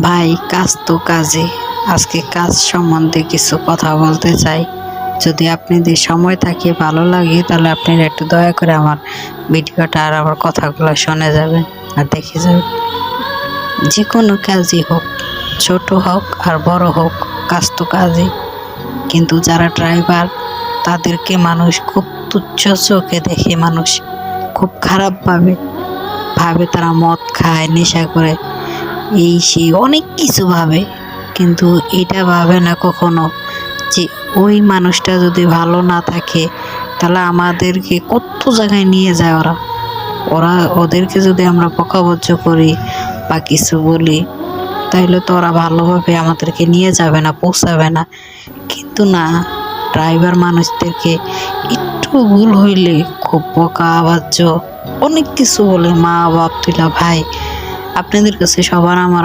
ভাই, কাজ তো কাজে আজকে কাজ সম্বন্ধে কিছু কথা বলতে চাই। যদি আপনাদের সময় থাকে, ভালো লাগে, তাহলে আপনারা একটু দয়া করে আমার ভিডিওটা আর আমার কথাগুলো শুনে যাবেন আর দেখে যাবেন। যে কোনো কাজই হোক, ছোট হোক আর বড় হোক, কাজ তো কাজই। কিন্তু যারা ড্রাইভার, তাদেরকে মানুষ খুব তুচ্ছ চোখে দেখে মানুষ, খুব খারাপ ভাবে ভাবে তারা মদ খায়, নেশা করে। এই সেই অনেক কিছু ভাবে, কিন্তু এটা ভাবে না কখনো যে ওই মানুষটা যদি ভালো না থাকে, তাহলে আমাদেরকে কত জায়গায় নিয়ে যায় ওরা? ওরা, ওদেরকে যদি আমরা বকাবজ্জ করি বা কিছু বলি তাহলে তো ওরা ভালোভাবে আমাদেরকে নিয়ে যাবে না, পৌঁছাবে না। কিন্তু না, ড্রাইভার মানুষদেরকে একটু ভুল হইলে খুব বকা বাজ্য অনেক কিছু বলে মা বাপ তুলা ভাই আপনাদের কাছে সবার আমার